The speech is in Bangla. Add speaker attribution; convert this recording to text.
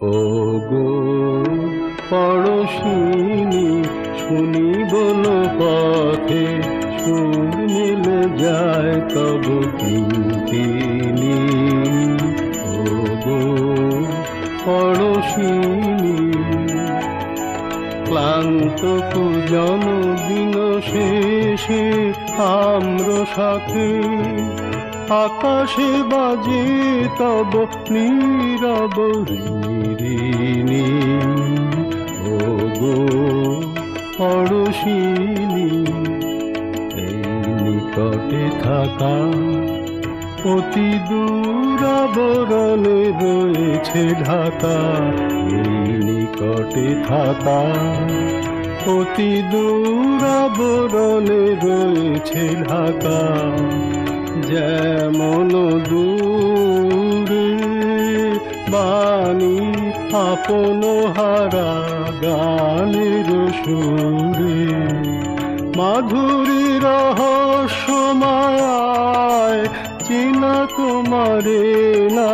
Speaker 1: ও গো পড়শিনী শুনি বলো পথে, সুর যায় তব কিঙ্কিনি ও গো পড়শিনী, ক্লান্ত পূজন দিন শেষে, আম্র সাথে আকাশে বাজে তব নীরব ঋণী ও গো পড়শিনী, এই নিকটে থাকা অতি দূরাবরণে রয়েছে ঢাকা। এই নিকটে থাকা অতি দূরাবরণে রয়েছে ঢাকা। যেমন দূরে বাণী আপন হারা গানের সুরে মাধুরী রহস্যময় চিনা তোমারে না